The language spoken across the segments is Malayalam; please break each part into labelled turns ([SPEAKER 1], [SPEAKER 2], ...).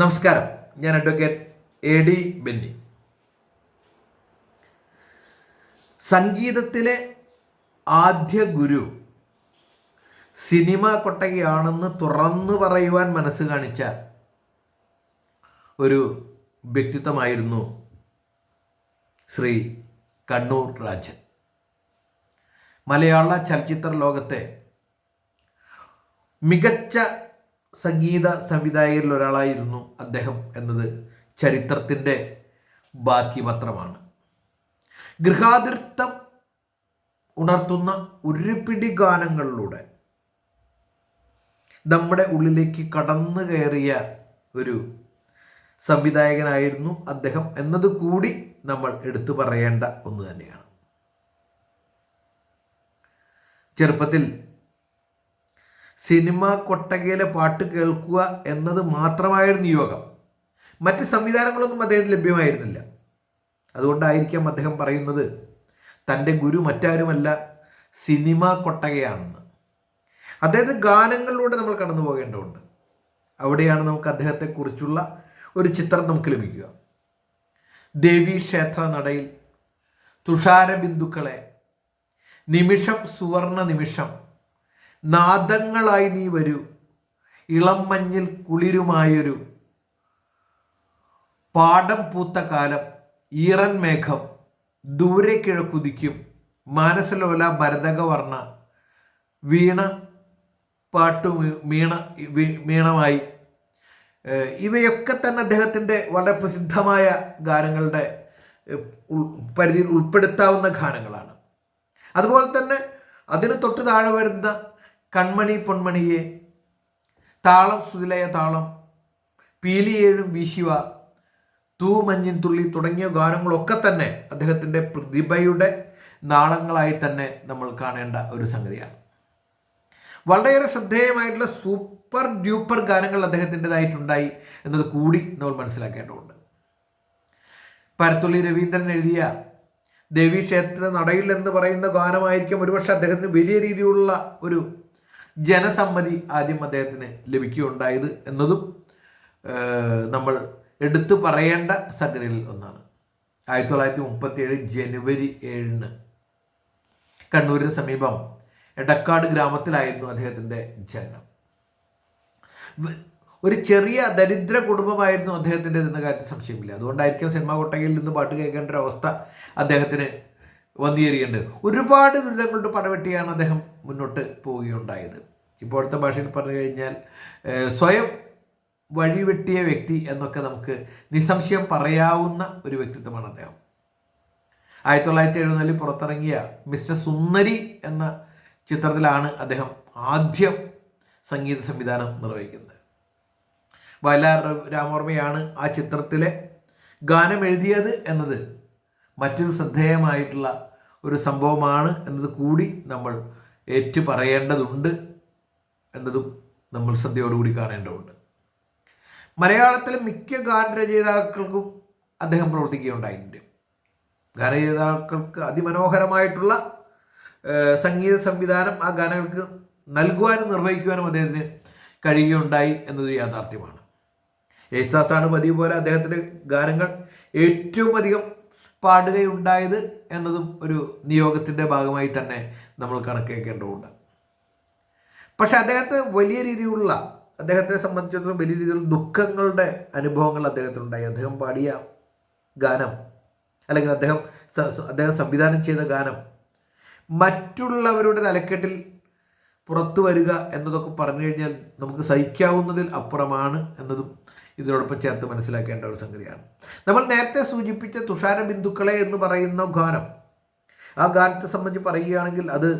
[SPEAKER 1] നമസ്കാരം. ഞാൻ അഡ്വക്കേറ്റ് എ ഡി ബെന്നി. സംഗീതത്തിലെ ആദ്യ ഗുരു സിനിമ കൊട്ടകയാണെന്ന് തുറന്നു പറയുവാൻ മനസ്സ് കാണിച്ച ഒരു വ്യക്തിത്വമായിരുന്നു ശ്രീ കണ്ണൂർ രാജൻ. മലയാള ചലച്ചിത്ര ലോകത്തെ മികച്ച സംഗീത സംവിധായകരിൽ ഒരാളായിരുന്നു അദ്ദേഹം എന്നത് ചരിത്രത്തിന്റെ ബാക്കി പത്രമാണ് ഗൃഹാതിർത്തം ഉണർത്തുന്ന ഒരു പിടി ഗാനങ്ങളിലൂടെ നമ്മുടെ ഉള്ളിലേക്ക് കടന്നു കയറിയ ഒരു സംവിധായകനായിരുന്നു അദ്ദേഹം എന്നത് കൂടി നമ്മൾ എടുത്തു പറയേണ്ട ഒന്ന് തന്നെയാണ്. ചെറുപ്പത്തിൽ സിനിമ കൊട്ടകയിലെ പാട്ട് കേൾക്കുക എന്നത് മാത്രമായിരുന്നു യോഗം. മറ്റ് സംവിധാനങ്ങളൊന്നും അദ്ദേഹത്തിന് ലഭ്യമായിരുന്നില്ല. അതുകൊണ്ടായിരിക്കാം അദ്ദേഹം പറയുന്നത് തന്റെ ഗുരു മറ്റാരുമല്ല സിനിമ കൊട്ടകയാണെന്ന്. അദ്ദേഹത്തെ ഗാനങ്ങളിലൂടെ നമ്മൾ കടന്നു പോകേണ്ടതുണ്ട്. അവിടെയാണ് നമുക്ക് അദ്ദേഹത്തെക്കുറിച്ചുള്ള ഒരു ചിത്രം നമുക്ക് ലഭിക്കുക. ദേവി ക്ഷേത്ര നടയിൽ തുഷാര ബിന്ദുക്കളെ നിമിഷം സുവർണ നിമിഷം നാദങ്ങളായി നീ വരൂ. ഇളം മഞ്ഞിൽ കുളിരുമായൊരു പാടം പൂത്ത കാലം ഈറൻ മേഘം ദൂരെ കിഴക്കുതിക്കും മാനസലോല ഭരതകവർണ വീണ പാട്ടു മീണ മീണമായി. ഇവയൊക്കെ തന്നെ അദ്ദേഹത്തിന്റെ വളരെ പ്രസിദ്ധമായ ഗാനങ്ങളുടെ പരിധിയിൽ ഉൾപ്പെടുത്താവുന്ന ഗാനങ്ങളാണ്. അതുപോലെ തന്നെ അതിന് തൊട്ട് താഴെ വരുന്ന കൺമണി പൊന്മണിയെ താളം സുതിലയ താളം പീലിയേഴും വീശിവ തൂമഞ്ഞിൻ തുള്ളി തുടങ്ങിയ ഗാനങ്ങളൊക്കെ തന്നെ അദ്ദേഹത്തിന്റെ പ്രതിഭയുടെ നാളങ്ങളായി തന്നെ നമ്മൾ കാണേണ്ട ഒരു സംഗതിയാണ്. വളരെയേറെ ശ്രദ്ധേയമായിട്ടുള്ള സൂപ്പർ ഡ്യൂപ്പർ ഗാനങ്ങൾ അദ്ദേഹത്തിന്റെതായിട്ടുണ്ടായി എന്നത് കൂടി നമ്മൾ മനസ്സിലാക്കേണ്ടതുണ്ട്. പരത്തുള്ളി രവീന്ദ്രൻ എഴുതിയ ദേവീക്ഷേത്ര നടയിൽ എന്ന് പറയുന്ന ഗാനമായിരിക്കും ഒരുപക്ഷെ അദ്ദേഹത്തിന് വലിയ രീതിയിലുള്ള ഒരു ജനസമ്മതി ആദ്യം അദ്ദേഹത്തിന് ലഭിക്കുകയുണ്ടായത് എന്നതും നമ്മൾ എടുത്തു പറയേണ്ട സംഗതികളിൽ ഒന്നാണ്. ആയിരത്തി തൊള്ളായിരത്തി മുപ്പത്തി ഏഴ് ജനുവരി ഏഴിന് കണ്ണൂരിന് സമീപം എടക്കാട് ഗ്രാമത്തിലായിരുന്നു അദ്ദേഹത്തിന്റെ ജനനം. ഒരു ചെറിയ ദരിദ്ര കുടുംബമായിരുന്നു അദ്ദേഹത്തിന്റെ എന്ന കാര്യത്തിൽ സംശയമില്ല. അതുകൊണ്ടായിരിക്കും സിനിമ കൊട്ടകയിൽ നിന്ന് പാട്ട് കേൾക്കേണ്ട ഒരു അവസ്ഥ അദ്ദേഹത്തിന് വന്നിയേറിയുണ്ട് ഒരുപാട് ദുരിതങ്ങളുടെ പടവെട്ടിയാണ് അദ്ദേഹം മുന്നോട്ട് പോവുകയുണ്ടായത്. ഇപ്പോഴത്തെ ഭാഷയിൽ പറഞ്ഞു കഴിഞ്ഞാൽ സ്വയം വഴിവെട്ടിയ വ്യക്തി എന്നൊക്കെ നമുക്ക് നിസ്സംശയം പറയാവുന്ന ഒരു വ്യക്തിത്വമാണ് അദ്ദേഹം. ആയിരത്തി തൊള്ളായിരത്തി എഴുപതിൽ പുറത്തിറങ്ങിയ മിസ്റ്റർ സുന്ദരി എന്ന ചിത്രത്തിലാണ് അദ്ദേഹം ആദ്യം സംഗീത സംവിധാനം നിർവഹിക്കുന്നത്. വയലാർ രാമവർമ്മയാണ് ആ ചിത്രത്തിലെ ഗാനം എഴുതിയത് എന്നത് മറ്റൊരു ശ്രദ്ധേയമായിട്ടുള്ള ഒരു സംഭവമാണ് എന്നത് കൂടി നമ്മൾ ഏറ്റു പറയേണ്ടതുണ്ട് എന്നതും നമ്മൾ ശ്രദ്ധയോടുകൂടി കാണേണ്ടതുണ്ട്. മലയാളത്തിലെ മിക്ക ഗാനരചയിതാക്കൾക്കും അദ്ദേഹം പ്രവർത്തിക്കുകയുണ്ടായിട്ടുണ്ട്. ഗാനരചയിതാക്കൾക്ക് അതിമനോഹരമായിട്ടുള്ള സംഗീത സംവിധാനം ആ ഗാനങ്ങൾക്ക് നൽകുവാനും നിർവഹിക്കുവാനും അദ്ദേഹത്തിന് കഴിയുകയുണ്ടായി എന്നത് യാഥാർത്ഥ്യമാണ്. യേശുദാസാണ് പതിവ് പോലെ അദ്ദേഹത്തിന്റെ ഗാനങ്ങൾ ഏറ്റവും അധികം പാടുകയുണ്ടായത് എന്നതും ഒരു നിയോഗത്തിന്റെ ഭാഗമായി തന്നെ നമ്മൾ കണക്കേക്കേണ്ടതുണ്ട്. പക്ഷെ അദ്ദേഹത്തെ വലിയ രീതിയിലുള്ള അദ്ദേഹത്തെ സംബന്ധിച്ചിടത്തോളം വലിയ രീതിയിലുള്ള ദുഃഖങ്ങളുടെ അനുഭവങ്ങൾ അദ്ദേഹത്തിനുണ്ടായി. അദ്ദേഹം പാടിയ ഗാനം അല്ലെങ്കിൽ അദ്ദേഹം അദ്ദേഹം സംവിധാനം ചെയ്ത ഗാനം മറ്റുള്ളവരുടെ തലക്കെട്ടിൽ പുറത്തു വരിക എന്നതൊക്കെ പറഞ്ഞു കഴിഞ്ഞാൽ നമുക്ക് സഹിക്കാവുന്നതിൽ അപ്പുറമാണ് എന്നതും ഇതിനോടൊപ്പം ചേർത്ത് മനസ്സിലാക്കേണ്ട ഒരു സംഗതിയാണ്. നമ്മൾ നേരത്തെ സൂചിപ്പിച്ച തുഷാര ബിന്ദുക്കളെ എന്ന് പറയുന്ന ഗാനം ആ ഗാനത്തെ സംബന്ധിച്ച് പറയുകയാണെങ്കിൽ അത്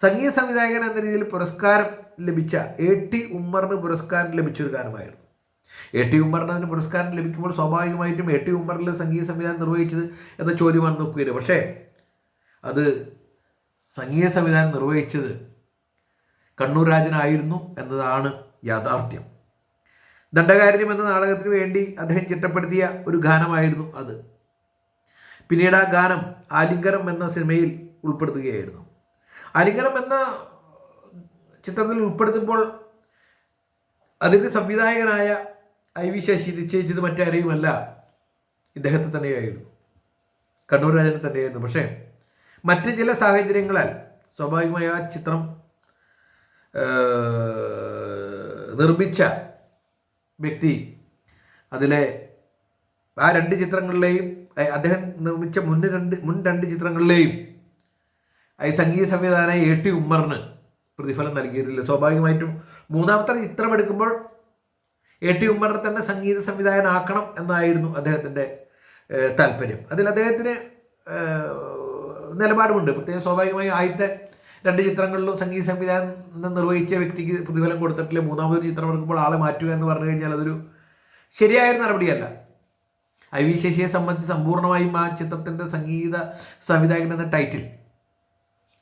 [SPEAKER 1] സംഗീത സംവിധായകൻ എന്ന രീതിയിൽ പുരസ്കാരം ലഭിച്ച എ ടി ഉമ്മറിന് പുരസ്കാരം ലഭിച്ചൊരു ഗാനമായിരുന്നു. എ ടി ഉമ്മറിന് അതിന് പുരസ്കാരം ലഭിക്കുമ്പോൾ സ്വാഭാവികമായിട്ടും എ ടി ഉമ്മറിൽ സംഗീത സംവിധാനം നിർവഹിച്ചത് എന്ന ചോദ്യമാണ് നോക്കുകയില്ല പക്ഷേ അത് സംഗീത സംവിധാനം നിർവഹിച്ചത് കണ്ണൂർ രാജനായിരുന്നു എന്നതാണ് യാഥാർത്ഥ്യം. ദണ്ഡകാരണ്യം എന്ന നാടകത്തിന് വേണ്ടി അദ്ദേഹം ചിട്ടപ്പെടുത്തിയ ഒരു ഗാനമായിരുന്നു അത്. പിന്നീട് ആ ഗാനം ആലിംഗനം എന്ന സിനിമയിൽ ഉൾപ്പെടുത്തുകയായിരുന്നു. ആലിംഗനം എന്ന ചിത്രത്തിൽ ഉൾപ്പെടുത്തുമ്പോൾ അതിന്റെ സംവിധായകനായ ഐ വി ശശി നിശ്ചയിച്ചത് മറ്റാരെയുമല്ല ഇദ്ദേഹത്തെ തന്നെയായിരുന്നു. കണ്ണൂർ രാജനെ തന്നെയായിരുന്നു. പക്ഷേ മറ്റ് ചില സാഹചര്യങ്ങളാൽ സ്വാഭാവികമായി ആ ചിത്രം നിർമ്മിച്ച വ്യക്തി അതിലെ ആ രണ്ട് ചിത്രങ്ങളിലെയും അദ്ദേഹം നിർമ്മിച്ച മുൻ രണ്ട് മുൻ രണ്ട് ചിത്രങ്ങളിലെയും ഈ സംഗീത സംവിധാന എ ടി ഉമ്മറിന് പ്രതിഫലം നൽകിയിട്ടില്ല. സ്വാഭാവികമായിട്ടും മൂന്നാമത്തെ ചിത്രം എടുക്കുമ്പോൾ എ ടി ഉമ്മറിനെ തന്നെ സംഗീത സംവിധായകനാക്കണം എന്നായിരുന്നു അദ്ദേഹത്തിന്റെ താല്പര്യം. അതിൽ അദ്ദേഹത്തിന് നിലപാടുമുണ്ട്. പ്രത്യേകം സ്വാഭാവികമായി ആദ്യത്തെ രണ്ട് ചിത്രങ്ങളിലും സംഗീത സംവിധാനം നിർവഹിച്ച വ്യക്തിക്ക് പ്രതിഫലം കൊടുത്തിട്ടില്ല. മൂന്നാമതൊരു ചിത്രം എടുക്കുമ്പോൾ ആളെ മാറ്റുക എന്ന് പറഞ്ഞു കഴിഞ്ഞാൽ അതൊരു ശരിയായ നടപടിയല്ല. ഐ വി ശശിയെ സംബന്ധിച്ച് സമ്പൂർണമായും ആ ചിത്രത്തിന്റെ സംഗീത സംവിധായകൻ എന്ന ടൈറ്റിൽ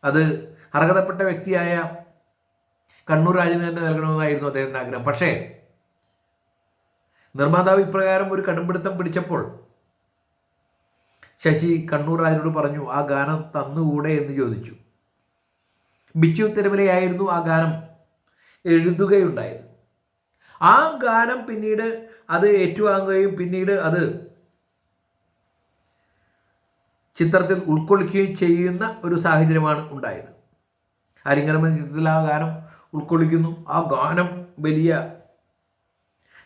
[SPEAKER 1] അത് അർഹതപ്പെട്ട വ്യക്തിയായ കണ്ണൂർ രാജന് തന്നെ നൽകണമെന്നായിരുന്നു അദ്ദേഹത്തിന്റെ ആഗ്രഹം. പക്ഷേ നിർമ്മാതാവ് ഇപ്രകാരം ഒരു കടുംപിടുത്തം പിടിച്ചപ്പോൾ ശശി കണ്ണൂർ രാജനോട് പറഞ്ഞു ആ ഗാനം തന്നുകൂടെ? എന്ന് ചോദിച്ചു. ബിച്ചു തിരുമലയായിരുന്നു ആ ഗാനം എഴുതുകയുണ്ടായത്. ആ ഗാനം പിന്നീട് അത് ഏറ്റുവാങ്ങുകയും പിന്നീട് അത് ചിത്രത്തിൽ ഉൾക്കൊള്ളിക്കുകയും ചെയ്യുന്ന ഒരു സാഹചര്യമാണ് ഉണ്ടായത്. എന്ന ചിത്രത്തിൽ ആ ഗാനം ഉൾക്കൊള്ളിക്കുന്നു. ആ ഗാനം വലിയ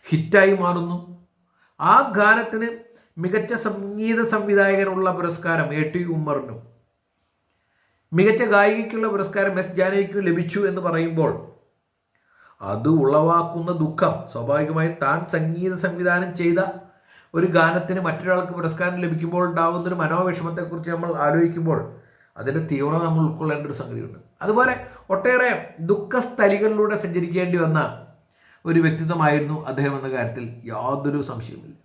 [SPEAKER 1] ഹിറ്റായി മാറുന്നു. ആ ഗാനത്തിന് മികച്ച സംഗീത സംവിധായകനുള്ള പുരസ്കാരം എ ടി ഉമ്മറിനും മികച്ച ഗായികയ്ക്കുള്ള പുരസ്കാരം എസ് ജാനകിക്ക് ലഭിച്ചു എന്ന് പറയുമ്പോൾ അത് ഉളവാക്കുന്ന ദുഃഖം. സ്വാഭാവികമായും താൻ സംഗീത സംവിധാനം ചെയ്ത ഒരു ഗാനത്തിന് മറ്റൊരാൾക്ക് പുരസ്കാരം ലഭിക്കുമ്പോൾ ഉണ്ടാകുന്ന ഒരു മനോവിഷമത്തെക്കുറിച്ച് നമ്മൾ ആലോചിക്കുമ്പോൾ അതിന്റെ തീവ്രത നമ്മൾ ഉൾക്കൊള്ളേണ്ട ഒരു സംഗതിയുണ്ട്. അതുപോലെ ഒട്ടേറെ ദുഃഖസ്ഥലികളിലൂടെ സഞ്ചരിക്കേണ്ടി വന്ന ഒരു വ്യക്തിത്വമായിരുന്നു അദ്ദേഹം എന്ന കാര്യത്തിൽ യാതൊരു സംശയവുമില്ല.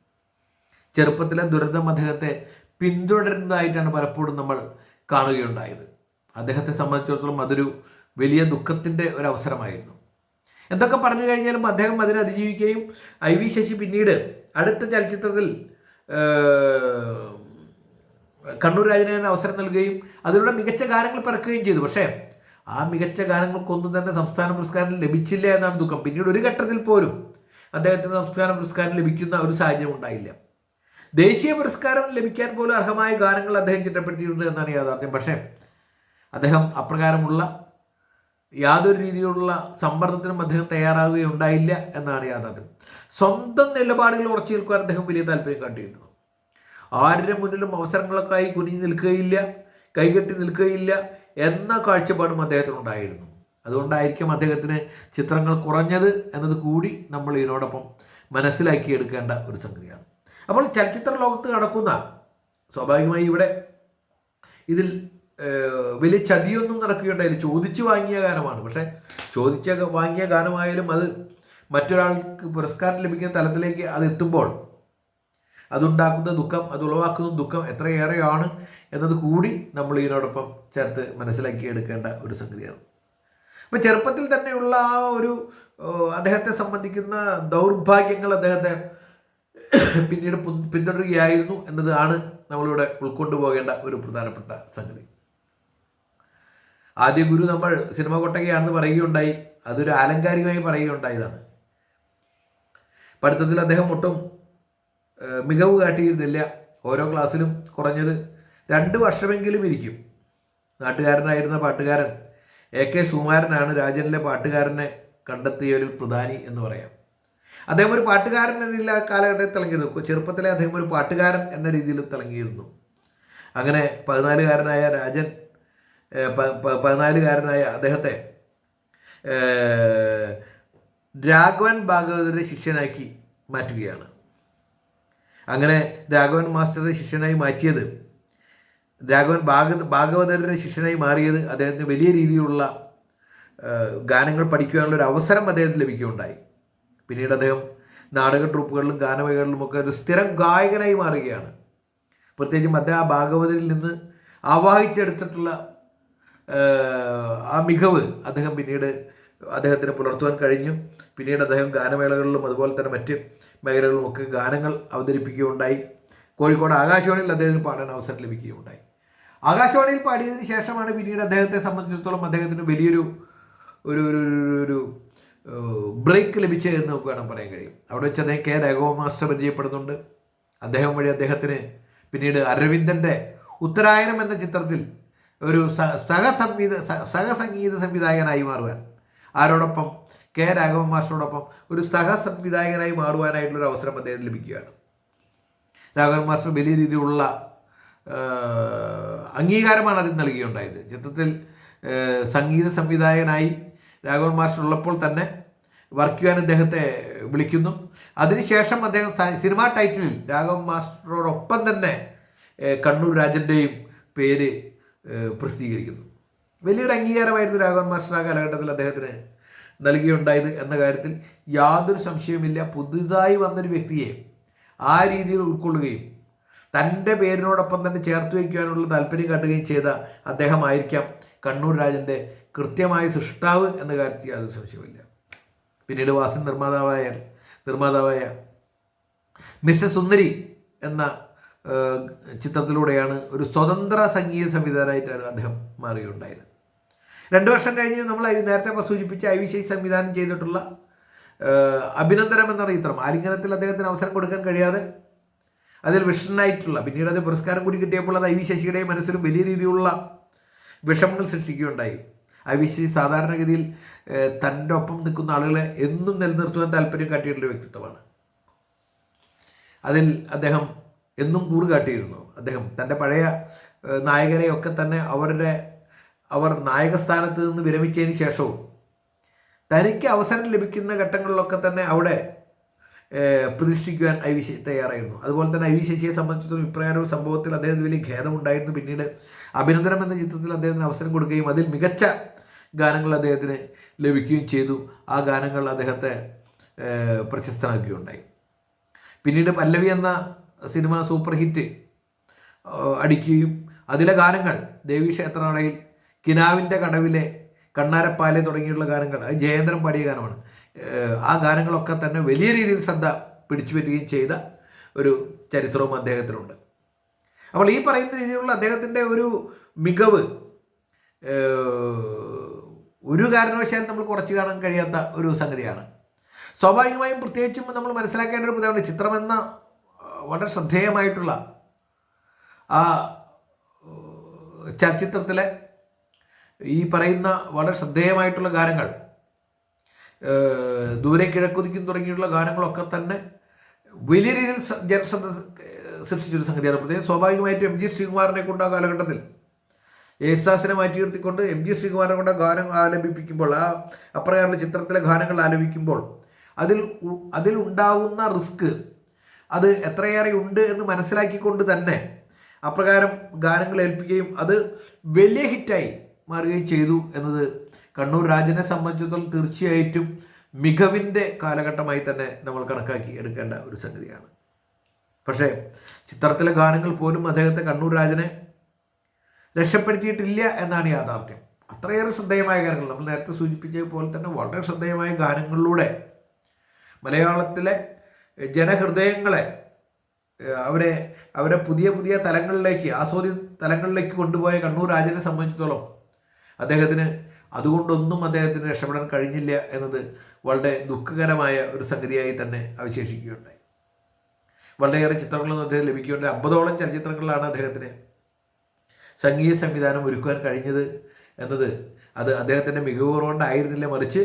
[SPEAKER 1] ചെറുപ്പത്തിലെ ദുരന്തം അദ്ദേഹത്തെ പിന്തുടരുന്നതായിട്ടാണ് പലപ്പോഴും നമ്മൾ കാണുകയുണ്ടായത്. അദ്ദേഹത്തെ സംബന്ധിച്ചിടത്തോളം അതൊരു വലിയ ദുഃഖത്തിന്റെ ഒരു അവസരമായിരുന്നു എന്തൊക്കെ പറഞ്ഞു കഴിഞ്ഞാലും അദ്ദേഹം അതിനെ അതിജീവിക്കുകയും ഐ വി ശശി പിന്നീട് അടുത്ത ചലച്ചിത്രത്തിൽ കണ്ണൂർ രാജന് അവസരം നൽകുകയും അതിലൂടെ മികച്ച ഗാനങ്ങൾ പിറക്കുകയും ചെയ്തു. പക്ഷേ ആ മികച്ച ഗാനങ്ങൾക്കൊന്നും തന്നെ സംസ്ഥാന പുരസ്കാരം ലഭിച്ചില്ല എന്നാണ് ദുഃഖം. പിന്നീട് ഒരു ഘട്ടത്തിൽ പോലും അദ്ദേഹത്തിന് സംസ്ഥാന പുരസ്കാരം ലഭിക്കുന്ന ഒരു സാഹചര്യം ഉണ്ടായില്ല. ദേശീയ പുരസ്കാരം ലഭിക്കാൻ പോലും അർഹമായ ഗാനങ്ങൾ അദ്ദേഹം ചിട്ടപ്പെടുത്തിയിട്ടുണ്ട് എന്നാണ് യാഥാർത്ഥ്യം. പക്ഷേ അദ്ദേഹം അപ്രകാരമുള്ള യാതൊരു രീതിയിലുള്ള സമ്മർദ്ദത്തിനും അദ്ദേഹം തയ്യാറാവുകയുണ്ടായില്ല എന്നാണ് യാഥാർത്ഥ്യം. സ്വന്തം നിലപാടുകൾ ഉറച്ചു നിൽക്കുവാൻ അദ്ദേഹം വലിയ താല്പര്യം കണ്ടിരുന്നു ആരുടെ മുന്നിലും അവസരങ്ങൾക്കായി കുനിഞ്ഞു നിൽക്കുകയില്ല കൈകെട്ടി നിൽക്കുകയില്ല എന്ന കാഴ്ചപ്പാടും അദ്ദേഹത്തിനുണ്ടായിരുന്നു. അതുകൊണ്ടായിരിക്കും അദ്ദേഹത്തിന് ചിത്രങ്ങൾ കുറഞ്ഞത് എന്നത് കൂടി നമ്മൾ ഇതിനോടൊപ്പം മനസ്സിലാക്കിയെടുക്കേണ്ട ഒരു സംഗതിയാണ്. അപ്പോൾ ചലച്ചിത്ര ലോകത്ത് നടക്കുന്ന സ്വാഭാവികമായി ഇവിടെ ഇതിൽ വലിയ ചതിയൊന്നും നടക്കുകയുണ്ടായില്ല. ചോദിച്ചു വാങ്ങിയ ഗാനമാണ്. പക്ഷേ ചോദിച്ച വാങ്ങിയ ഗാനമായാലും അത് മറ്റൊരാൾക്ക് പുരസ്കാരം ലഭിക്കുന്ന തലത്തിലേക്ക് അത് എത്തുമ്പോൾ അതുണ്ടാക്കുന്ന ദുഃഖം അത് ഉളവാക്കുന്ന ദുഃഖം എത്രയേറെയാണ് എന്നത് കൂടി നമ്മൾ ഇതിനോടൊപ്പം ചേർത്ത് മനസ്സിലാക്കി എടുക്കേണ്ട ഒരു സംഗതിയാണ്. അപ്പം ചെറുപ്പത്തിൽ തന്നെയുള്ള ആ ഒരു അദ്ദേഹത്തെ സംബന്ധിക്കുന്ന ദൗർഭാഗ്യങ്ങൾ അദ്ദേഹത്തെ പിന്നീട് പിന്തുടരുകയായിരുന്നു എന്നതാണ് നമ്മളിവിടെ ഉൾക്കൊണ്ടു പോകേണ്ട ഒരു പ്രധാനപ്പെട്ട സംഗതി. ആദ്യ ഗുരു നമ്മൾ സിനിമ കൊട്ടകയാണെന്ന് പറയുകയുണ്ടായി. അതൊരു ആലങ്കാരികമായി പറയുകയുണ്ടായതാണ്. പഠിത്തത്തിൽ അദ്ദേഹം ഒട്ടും മികവ് കാട്ടിയിരുന്നില്ല. ഓരോ ക്ലാസ്സിലും കുറഞ്ഞത് രണ്ട് വർഷമെങ്കിലും ഇരിക്കും. നാട്ടുകാരനായിരുന്ന പാട്ടുകാരൻ എ കെ സുമാരനാണ് രാജനിലെ പാട്ടുകാരനെ കണ്ടെത്തിയ ഒരു പ്രധാനി എന്ന് പറയാം. അദ്ദേഹം ഒരു പാട്ടുകാരൻ എന്നില്ല കാലഘട്ടത്തിൽ തിളങ്ങിയിരുന്നു. ചെറുപ്പത്തിലെ അദ്ദേഹം ഒരു പാട്ടുകാരൻ എന്ന രീതിയിൽ തിളങ്ങിയിരുന്നു. അങ്ങനെ പതിനാലുകാരനായ രാജൻ പതിനാലുകാരനായ അദ്ദേഹത്തെ രാഘവൻ ഭാഗവതരുടെ ശിഷ്യനാക്കി മാറ്റുകയാണ്. അങ്ങനെ രാഘവൻ മാസ്റ്ററെ ശിഷ്യനായി മാറ്റിയത് രാഘവൻ ഭാഗ ഭാഗവതരുടെ ശിഷ്യനായി മാറിയത് അദ്ദേഹത്തിന് വലിയ രീതിയിലുള്ള ഗാനങ്ങൾ പഠിക്കുവാനുള്ള ഒരു അവസരം അദ്ദേഹത്തിന് ലഭിക്കുകയുണ്ടായി. പിന്നീട് അദ്ദേഹം നാടക ട്രൂപ്പുകളിലും ഗാനമേഖലകളിലുമൊക്കെ ഒരു സ്ഥിരം ഗായകനായി മാറുകയാണ്. പ്രത്യേകിച്ചും അദ്ദേഹം ആ ഭാഗവതരിൽ നിന്ന് ആവാഹിച്ചെടുത്തിട്ടുള്ള ആ, മികവ് അദ്ദേഹം പിന്നീട് അദ്ദേഹത്തിന് പുലർത്തുവാൻ കഴിഞ്ഞു. പിന്നീട് അദ്ദേഹം ഗാനമേളകളിലും അതുപോലെ തന്നെ മറ്റ് മേഖലകളിലുമൊക്കെ ഗാനങ്ങൾ അവതരിപ്പിക്കുകയുണ്ടായി. കോഴിക്കോട് ആകാശവാണിയിൽ അദ്ദേഹത്തിന് പാടാൻ അവസരം ലഭിക്കുകയുണ്ടായി. ആകാശവാണിയിൽ പാടിയതിന് ശേഷമാണ് പിന്നീട് അദ്ദേഹത്തെ സംബന്ധിച്ചിടത്തോളം അദ്ദേഹത്തിന് വലിയൊരു ഒരു ഒരു ഒരു- ബ്രേക്ക് ലഭിച്ചത് എന്ന് നമുക്ക് വേണം പറയാൻ കഴിയും. അവിടെ വെച്ച് അദ്ദേഹം കെ രാഘവ മാസ്റ്റർ പരിചയപ്പെടുന്നുണ്ട്. അദ്ദേഹം വഴി അദ്ദേഹത്തിന് പിന്നീട് അരവിന്ദന്റെ ഉത്തരായനം എന്ന ചിത്രത്തിൽ ഒരു സഹസംഗീത സഹസംഗീത സംവിധായകനായി മാറുവാൻ. ആരോടൊപ്പം? കെ രാഘവൻ മാസ്റ്ററോടൊപ്പം ഒരു സഹസംവിധായകനായി മാറുവാനായിട്ടുള്ളൊരു അവസരം അദ്ദേഹത്തിന് ലഭിക്കുകയാണ്. രാഘവൻ മാസ്റ്റർ വലിയ രീതിയിലുള്ള അംഗീകാരമാണ് അതിന് നൽകിയുണ്ടായത്. ചിത്രത്തിൽ സംഗീത സംവിധായകനായി രാഘവൻ മാസ്റ്റർ ഉള്ളപ്പോൾ തന്നെ വർക്ക് ചെയ്യാൻ അദ്ദേഹത്തെ വിളിക്കുന്നു. അതിനുശേഷം അദ്ദേഹം സിനിമാ ടൈറ്റിലിൽ രാഘവൻ മാസ്റ്ററോടൊപ്പം തന്നെ കണ്ണൂർ രാജന്റെയും പേര് പ്രസിദ്ധീകരിക്കുന്നു. വലിയൊരു അംഗീകാരമായിരുന്നു രാഘവൻ മാസ്റ്റർ ആ കാലഘട്ടത്തിൽ അദ്ദേഹത്തിന് നൽകിയുണ്ടായത് എന്ന കാര്യത്തിൽ യാതൊരു സംശയവുമില്ല. പുതുതായി വന്നൊരു വ്യക്തിയെ ആ രീതിയിൽ ഉൾക്കൊള്ളുകയും തന്റെ പേരിനോടൊപ്പം തന്നെ ചേർത്ത് വയ്ക്കുവാനുള്ള താല്പര്യം കാട്ടുകയും ചെയ്ത അദ്ദേഹമായിരിക്കാം കണ്ണൂർ രാജന്റെ കൃത്യമായ സൃഷ്ടാവ് എന്ന കാര്യത്തിൽ യാതൊരു സംശയമില്ല പിന്നീട് വാസൻ നിർമ്മാതാവായ നിർമ്മാതാവായ മിസ്സസ് സുന്ദരി എന്ന ചിത്രത്തിലൂടെയാണ് ഒരു സ്വതന്ത്ര സംഗീത സംവിധാനമായിട്ടാണ് അദ്ദേഹം മാറിയുണ്ടായത് രണ്ടു വർഷം കഴിഞ്ഞ് നമ്മൾ നേരത്തെ സൂചിപ്പിച്ച ഐ വിശേഷ സംവിധാനം ചെയ്തിട്ടുള്ള അഭിനന്ദനം എന്ന ചിത്രം. ആലിംഗനത്തിൽ അദ്ദേഹത്തിന് അവസരം കൊടുക്കാൻ കഴിയാതെ അതിൽ വിഷണനായിട്ടുള്ള പിന്നീട് അത് പുരസ്കാരം കൂടി കിട്ടിയപ്പോൾ അത് ഐ വി ശശിയുടെ മനസ്സിലും വലിയ രീതിയിലുള്ള വിഷമങ്ങൾ സൃഷ്ടിക്കുകയുണ്ടായി. ഐ വി ശശി സാധാരണഗതിയിൽ തന്റെ ഒപ്പം നിൽക്കുന്ന ആളുകളെ എന്നും നിലനിർത്തുവാൻ താല്പര്യം കാട്ടിയിട്ടുള്ള വ്യക്തിത്വമാണ്. അതിൽ അദ്ദേഹം എന്നും കൂറുകാട്ടിയിരുന്നു. അദ്ദേഹം തന്റെ പഴയ നായകരെയൊക്കെ തന്നെ അവരുടെ അവർ നായകസ്ഥാനത്ത് നിന്ന് വിരമിച്ചതിന് ശേഷവും തനിക്ക് അവസരം ലഭിക്കുന്ന ഘട്ടങ്ങളിലൊക്കെ തന്നെ അവിടെ പ്രതിഷ്ഠിക്കുവാൻ ഐ വി തയ്യാറായിരുന്നു. അതുപോലെ തന്നെ ഐ വി ശശിയെ സംബന്ധിച്ചിടത്തോളം ഇപ്രകാരം ഒരു സംഭവത്തിൽ അദ്ദേഹത്തിന് വലിയ ഖേദമുണ്ടായിരുന്നു. പിന്നീട് അഭിനന്ദനം എന്ന ചിത്രത്തിൽ അദ്ദേഹത്തിന് അവസരം കൊടുക്കുകയും അതിൽ മികച്ച ഗാനങ്ങൾ അദ്ദേഹത്തിന് ലഭിക്കുകയും ചെയ്തു. ആ ഗാനങ്ങൾ അദ്ദേഹത്തെ പ്രശസ്തനാക്കുകയുണ്ടായി. പിന്നീട് പല്ലവി എന്ന സിനിമ സൂപ്പർ ഹിറ്റ് അടിക്കുകയും. അതിലെ ഗാനങ്ങൾ ദേവി ക്ഷേത്രനടയിൽ കിനാവിന്റെ കടവിലെ കണ്ണാരപ്പാലെ തുടങ്ങിയുള്ള ഗാനങ്ങൾ. അത് ജയേന്ദ്രൻ പാടിയ ഗാനമാണ്. ആ ഗാനങ്ങളൊക്കെ തന്നെ വലിയ രീതിയിൽ ശ്രദ്ധ പിടിച്ചു പറ്റുകയും ചെയ്ത ഒരു ചരിത്രവും അദ്ദേഹത്തിനുണ്ട്. അപ്പോൾ ഈ പറയുന്ന രീതിയിലുള്ള അദ്ദേഹത്തിന്റെ ഒരു മികവ് ഒരു കാരണവശാലും നമ്മൾ കുറച്ച് കാണാൻ കഴിയാത്ത ഒരു സംഗതിയാണ്. സ്വാഭാവികമായും പ്രത്യേകിച്ചും നമ്മൾ മനസ്സിലാക്കേണ്ട ഒരു പ്രധാനമാണ് ചിത്രമെന്ന വളരെ ശ്രദ്ധേയമായിട്ടുള്ള ആ ചലച്ചിത്രത്തിലെ ഈ പറയുന്ന വളരെ ശ്രദ്ധേയമായിട്ടുള്ള ഗാനങ്ങൾ ദൂരെ കിഴക്കുതിക്കും തുടങ്ങിയിട്ടുള്ള ഗാനങ്ങളൊക്കെ തന്നെ വലിയ രീതിയിൽ ജനശ്രദ്ധ സൃഷ്ടിച്ചൊരു സംഗതിയാണ്. പ്രത്യേകം സ്വാഭാവികമായിട്ടും എം ജി ശ്രീകുമാറിനെ കൊണ്ട് ആ കാലഘട്ടത്തിൽ യേശുദാസിനെ മാറ്റി നിർത്തിക്കൊണ്ട് എം ജി ശ്രീകുമാറിനെ കൊണ്ട് ഗാനം ആലപിപ്പിക്കുമ്പോൾ ആ അപ്രകാരമുള്ള ചിത്രത്തിലെ ഗാനങ്ങൾ ആലപിക്കുമ്പോൾ അതിൽ അതിൽ ഉണ്ടാകുന്ന റിസ്ക് അത് എത്രയേറെ ഉണ്ട് എന്ന് മനസ്സിലാക്കിക്കൊണ്ട് തന്നെ അപ്രകാരം ഗാനങ്ങൾ ഏൽപ്പിക്കുകയും അത് വലിയ ഹിറ്റായി മാറുകയും ചെയ്തു എന്നത് കണ്ണൂർ രാജനെ സംബന്ധിച്ചിടത്തോളം തീർച്ചയായിട്ടും മികവിന്റെ കാലഘട്ടമായി തന്നെ നമ്മൾ കണക്കാക്കി എടുക്കേണ്ട ഒരു സംഗതിയാണ്. പക്ഷേ ചിത്രത്തിലെ ഗാനങ്ങൾ പോലും അദ്ദേഹത്തെ കണ്ണൂർ രാജനെ രക്ഷപ്പെടുത്തിയിട്ടില്ല എന്നാണ് യാഥാർത്ഥ്യം. അത്രയേറെ ശ്രദ്ധേയമായ ഗാനങ്ങൾ. നമ്മൾ നേരത്തെ സൂചിപ്പിച്ചതുപോലെ തന്നെ വളരെ ശ്രദ്ധേയമായ ഗാനങ്ങളിലൂടെ മലയാളത്തിലെ ജനഹൃദയങ്ങളെ അവരെ അവരെ പുതിയ പുതിയ തലങ്ങളിലേക്ക് ആസ്വാദ്യ തലങ്ങളിലേക്ക് കൊണ്ടുപോയ കണ്ണൂർ രാജനെ സംബന്ധിച്ചിടത്തോളം അദ്ദേഹത്തിന് അതുകൊണ്ടൊന്നും അദ്ദേഹത്തിന് രക്ഷപ്പെടാൻ കഴിഞ്ഞില്ല എന്നത് വളരെ ദുഃഖകരമായ ഒരു സംഗതിയായി തന്നെ അവശേഷിക്കുകയുണ്ടായി. വളരെയേറെ ചിത്രങ്ങളൊന്നും അദ്ദേഹം ലഭിക്കുകയുണ്ട് അമ്പതോളം ചലച്ചിത്രങ്ങളിലാണ് അദ്ദേഹത്തിന് സംഗീത സംവിധാനം ഒരുക്കുവാൻ കഴിഞ്ഞത് എന്നത് അത് അദ്ദേഹത്തിന്റെ മികവ് കുറവുകൊണ്ടായിരുന്നില്ല. മറിച്ച്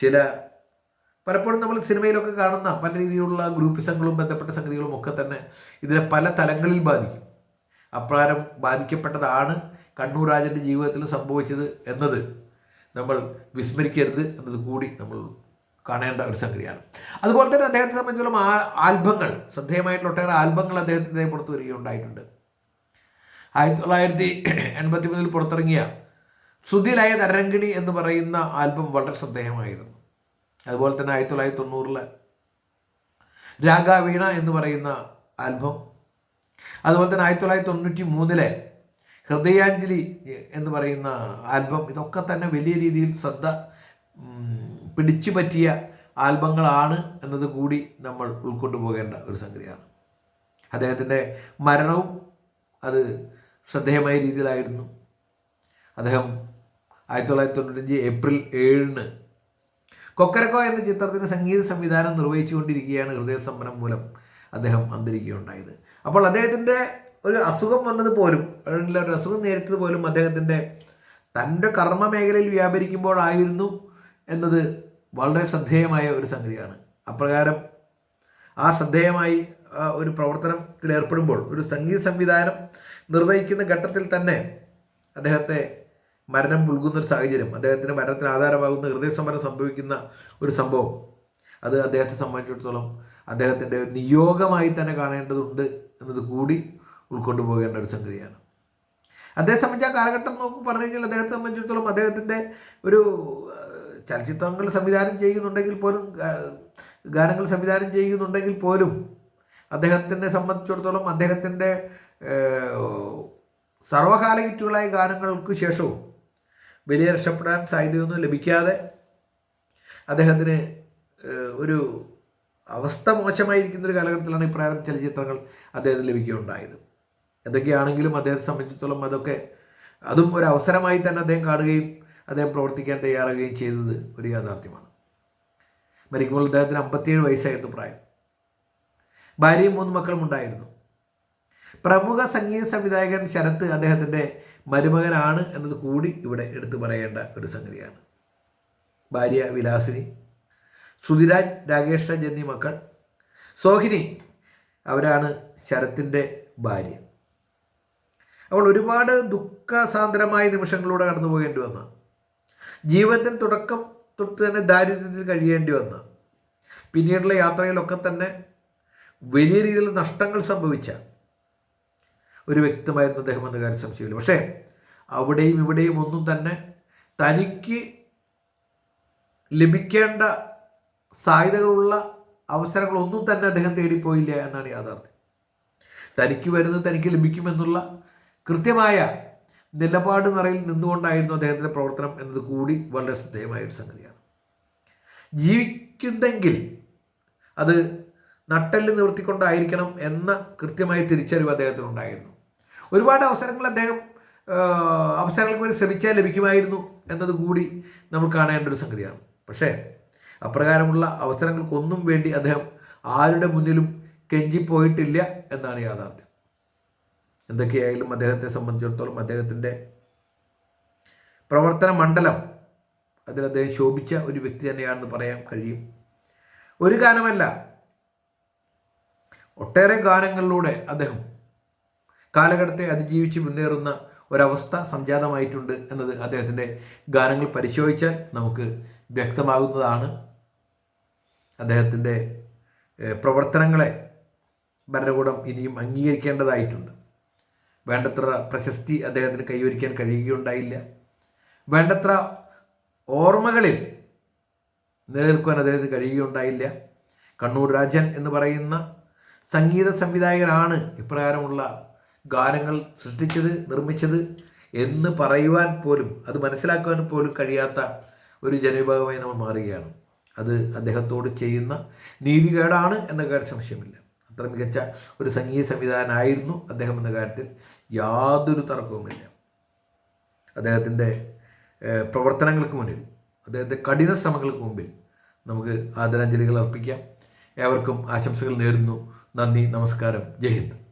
[SPEAKER 1] ചില പലപ്പോഴും നമ്മൾ സിനിമയിലൊക്കെ കാണുന്ന പല രീതിയിലുള്ള ഗ്രൂപ്പ് ഗ്രൂപ്പിസങ്ങളും ബന്ധപ്പെട്ട സംഗതികളും ഒക്കെ തന്നെ ഇതിനെ പല തലങ്ങളിൽ ബാധിക്കും. അപ്രകാരം ബാധിക്കപ്പെട്ടതാണ് കണ്ണൂർ രാജന്റെ ജീവിതത്തിൽ സംഭവിച്ചത് എന്നത് നമ്മൾ വിസ്മരിക്കരുത് എന്നത് കൂടി നമ്മൾ കാണേണ്ട ഒരു സംഗതിയാണ്. അതുപോലെ തന്നെ അദ്ദേഹത്തെ സംബന്ധിച്ചിടത്തോളം ആ ആൽബങ്ങൾ ശ്രദ്ധേയമായിട്ടുള്ള ഒട്ടേറെ ആൽബങ്ങൾ അദ്ദേഹത്തിന്റെ പുറത്തു വരികയുണ്ടായിട്ടുണ്ട്. ആയിരത്തി തൊള്ളായിരത്തി എൺപത്തി മൂന്നിൽ പുറത്തിറങ്ങിയ ശ്രുതിലയ തരങ്കിണി എന്ന് പറയുന്ന ആൽബം വളരെ ശ്രദ്ധേയമായിരുന്നു. അതുപോലെ തന്നെ ആയിരത്തി തൊള്ളായിരത്തി തൊണ്ണൂറിലെ രാഗാവീണ എന്ന് പറയുന്ന ആൽബം. അതുപോലെ തന്നെ ആയിരത്തി തൊള്ളായിരത്തി തൊണ്ണൂറ്റി മൂന്നിലെ ഹൃദയാഞ്ജലി എന്ന് പറയുന്ന ആൽബം. ഇതൊക്കെ തന്നെ വലിയ രീതിയിൽ ശ്രദ്ധ പിടിച്ചു പറ്റിയ ആൽബങ്ങളാണ് എന്നത് കൂടി നമ്മൾ ഉൾക്കൊണ്ടു പോകേണ്ട ഒരു സംഗതിയാണ്. അദ്ദേഹത്തിന്റെ മരണവും അത് ശ്രദ്ധേയമായ രീതിയിലായിരുന്നു. അദ്ദേഹം ആയിരത്തി തൊള്ളായിരത്തി തൊണ്ണൂറ്റഞ്ച് ഏപ്രിൽ ഏഴിന് കൊക്കരക്കോ എന്ന ചിത്രത്തിന് സംഗീത സംവിധാനം നിർവഹിച്ചുകൊണ്ടിരിക്കുകയാണ് ഹൃദയസ്തംഭനം മൂലം അദ്ദേഹം അന്തരിക്കുകയുണ്ടായത്. അപ്പോൾ അദ്ദേഹത്തിന്റെ ഒരു അസുഖം വന്നത് പോലും അല്ലെങ്കിൽ ഒരു അസുഖം നേരിട്ടത് പോലും അദ്ദേഹത്തിന്റെ തന്റെ കർമ്മ മേഖലയിൽ വ്യാപരിക്കുമ്പോഴായിരുന്നു എന്നത് വളരെ ശ്രദ്ധേയമായ ഒരു സംഗതിയാണ്. അപ്രകാരം ആ ശ്രദ്ധേയമായി ഒരു പ്രവർത്തനത്തിൽ ഏർപ്പെടുമ്പോൾ ഒരു സംഗീത സംവിധാനം നിർവഹിക്കുന്ന ഘട്ടത്തിൽ തന്നെ അദ്ദേഹത്തെ മരണം പുൽകുന്ന ഒരു സാഹചര്യം. അദ്ദേഹത്തിന് മരണത്തിന് ആധാരമാകുന്ന ഹൃദയസമരം സംഭവിക്കുന്ന ഒരു സംഭവം. അത് അദ്ദേഹത്തെ സംബന്ധിച്ചിടത്തോളം അദ്ദേഹത്തിന്റെ നിയോഗമായി തന്നെ കാണേണ്ടതുണ്ട് എന്നത് കൂടി ഉൾക്കൊണ്ടു പോകേണ്ട ഒരു സംഗതിയാണ്. അദ്ദേഹത്തെ സംബന്ധിച്ച് ആ കാലഘട്ടം നോക്കി പറഞ്ഞു കഴിഞ്ഞാൽ അദ്ദേഹത്തെ സംബന്ധിച്ചിടത്തോളം അദ്ദേഹത്തിന്റെ ഒരു ചലച്ചിത്രങ്ങൾ സംവിധാനം ചെയ്യുന്നുണ്ടെങ്കിൽ പോലും ഗാനങ്ങൾ സംവിധാനം ചെയ്യുന്നുണ്ടെങ്കിൽ പോലും അദ്ദേഹത്തിനെ സംബന്ധിച്ചിടത്തോളം അദ്ദേഹത്തിന്റെ സർവകാല ഹിറ്റുകളായ ഗാനങ്ങൾക്ക് ശേഷവും വലിയ രക്ഷപ്പെടാൻ സാധ്യതയൊന്നും ലഭിക്കാതെ അദ്ദേഹത്തിന് ഒരു അവസ്ഥ മോശമായിരിക്കുന്ന ഒരു കാലഘട്ടത്തിലാണ് ഇപ്രകാരം ചലച്ചിത്രങ്ങൾ അദ്ദേഹത്തിന് ലഭിക്കുകയുണ്ടായത്. എന്തൊക്കെയാണെങ്കിലും അദ്ദേഹത്തെ സംബന്ധിച്ചിടത്തോളം അതൊക്കെ അതും ഒരു അവസരമായി തന്നെ അദ്ദേഹം കാണുകയും അദ്ദേഹം പ്രവർത്തിക്കാൻ തയ്യാറാകുകയും ചെയ്തത് ഒരു യാഥാർത്ഥ്യമാണ്. മരിക്കുമ്പോൾ അദ്ദേഹത്തിന് അമ്പത്തിയേഴ് വയസ്സായിരുന്നു പ്രായം. ഭാര്യയും മൂന്ന് മക്കളും ഉണ്ടായിരുന്നു. പ്രമുഖ സംഗീത സംവിധായകൻ ശരത്ത് അദ്ദേഹത്തിന്റെ മരുമകനാണ് എന്നത് കൂടി ഇവിടെ എടുത്തു പറയേണ്ട ഒരു സംഗതിയാണ്. ഭാര്യ വിലാസിനി ശ്രുതിരാജ് രാകേഷ് രാജ് എന്നീ മക്കൾ സോഹിനി അവരാണ് ശരത്തിന്റെ ഭാര്യ. അവൾ ഒരുപാട് ദുഃഖസാന്ദ്രമായ നിമിഷങ്ങളിലൂടെ കടന്നു പോകേണ്ടി വന്ന. ജീവിതത്തിൽ തുടക്കം തൊട്ട് തന്നെ ദാരിദ്ര്യത്തിൽ കഴിയേണ്ടി വന്ന. പിന്നീടുള്ള യാത്രയിലൊക്കെ തന്നെ വലിയ രീതിയിൽ നഷ്ടങ്ങൾ സംഭവിച്ച ഒരു വ്യക്തമായിരുന്നു അദ്ദേഹം എന്ന കാര്യം സംശയമില്ല. പക്ഷേ അവിടെയും ഇവിടെയും ഒന്നും തന്നെ തനിക്ക് ലഭിക്കേണ്ട സാധ്യതകളുള്ള അവസരങ്ങളൊന്നും തന്നെ അദ്ദേഹം തേടിപ്പോയില്ല എന്നാണ് യാഥാർത്ഥ്യം. തനിക്ക് വരുന്നത് തനിക്ക് ലഭിക്കുമെന്നുള്ള കൃത്യമായ നിലപാട് നിറയിൽ നിന്നുകൊണ്ടായിരുന്നു അദ്ദേഹത്തിന്റെ പ്രവർത്തനം എന്നത് കൂടി വളരെ ശ്രദ്ധേയമായ ഒരു സംഗതിയാണ്. ജീവിക്കുന്നെങ്കിൽ അത് നട്ടെല്ല് നിവർത്തിക്കൊണ്ടായിരിക്കണം എന്ന കൃത്യമായ തിരിച്ചറിവ് അദ്ദേഹത്തിനുണ്ടായിരുന്നു. ഒരുപാട് അവസരങ്ങൾ അദ്ദേഹം അവസരങ്ങൾക്ക് വേണ്ടി ശ്രമിച്ചാൽ ലഭിക്കുമായിരുന്നു എന്നത് കൂടി നമ്മൾ കാണേണ്ട ഒരു സംഗതിയാണ്. പക്ഷേ അപ്രകാരമുള്ള അവസരങ്ങൾക്കൊന്നും വേണ്ടി അദ്ദേഹം ആരുടെ മുന്നിലും കെഞ്ചിപ്പോയിട്ടില്ല എന്നാണ് യാഥാർത്ഥ്യം. എന്തൊക്കെയായാലും അദ്ദേഹത്തെ സംബന്ധിച്ചിടത്തോളം അദ്ദേഹത്തിന്റെ പ്രവർത്തന മണ്ഡലം അതിൽ അദ്ദേഹം ശോഭിച്ച ഒരു വ്യക്തി തന്നെയാണെന്ന് പറയാൻ കഴിയും. ഒരു ഗാനമല്ല ഒട്ടേറെ ഗാനങ്ങളിലൂടെ അദ്ദേഹം കാലഘട്ടത്തെ അതിജീവിച്ച് മുന്നേറുന്ന ഒരവസ്ഥ സംജാതമായിട്ടുണ്ട് എന്നത് അദ്ദേഹത്തിന്റെ ഗാനങ്ങൾ പരിശോധിച്ചാൽ നമുക്ക് വ്യക്തമാകുന്നതാണ്. അദ്ദേഹത്തിന്റെ പ്രവർത്തനങ്ങളെ ഭരണകൂടം ഇനിയും അംഗീകരിക്കേണ്ടതായിട്ടുണ്ട്. വേണ്ടത്ര പ്രശസ്തി അദ്ദേഹത്തിന് കൈവരിക്കാൻ കഴിയുകയുണ്ടായില്ല. വേണ്ടത്ര ഓർമ്മകളിൽ നിലനിൽക്കുവാൻ അദ്ദേഹത്തിന് കഴിയുകയുണ്ടായില്ല. കണ്ണൂർ രാജൻ എന്ന് പറയുന്ന സംഗീത സംവിധായകരാണ് ഇപ്രകാരമുള്ള ഗാനങ്ങൾ സൃഷ്ടിച്ചത് നിർമ്മിച്ചത് എന്ന് പറയുവാൻ പോലും അത് മനസ്സിലാക്കുവാൻ പോലും കഴിയാത്ത ഒരു ജനവിഭാഗമായി നമ്മൾ മാറുകയാണ്. അത് അദ്ദേഹത്തോട് ചെയ്യുന്ന നീതികേടാണ് എന്ന കാര്യം സംശയമില്ല. അത്ര മികച്ച ഒരു സംഗീത സംവിധാനമായിരുന്നു അദ്ദേഹം എന്ന കാര്യത്തിൽ യാതൊരു തർക്കവുമില്ല. അദ്ദേഹത്തിന്റെ പ്രവർത്തനങ്ങൾക്ക് മുന്നിൽ അദ്ദേഹത്തെ കഠിന ശ്രമങ്ങൾക്ക് മുമ്പിൽ നമുക്ക് ആദരാഞ്ജലികൾ അർപ്പിക്കാം. ഏവർക്കും ആശംസകൾ നേരുന്നു. നന്ദി നമസ്കാരം. ജയ് ഹിന്ദ്.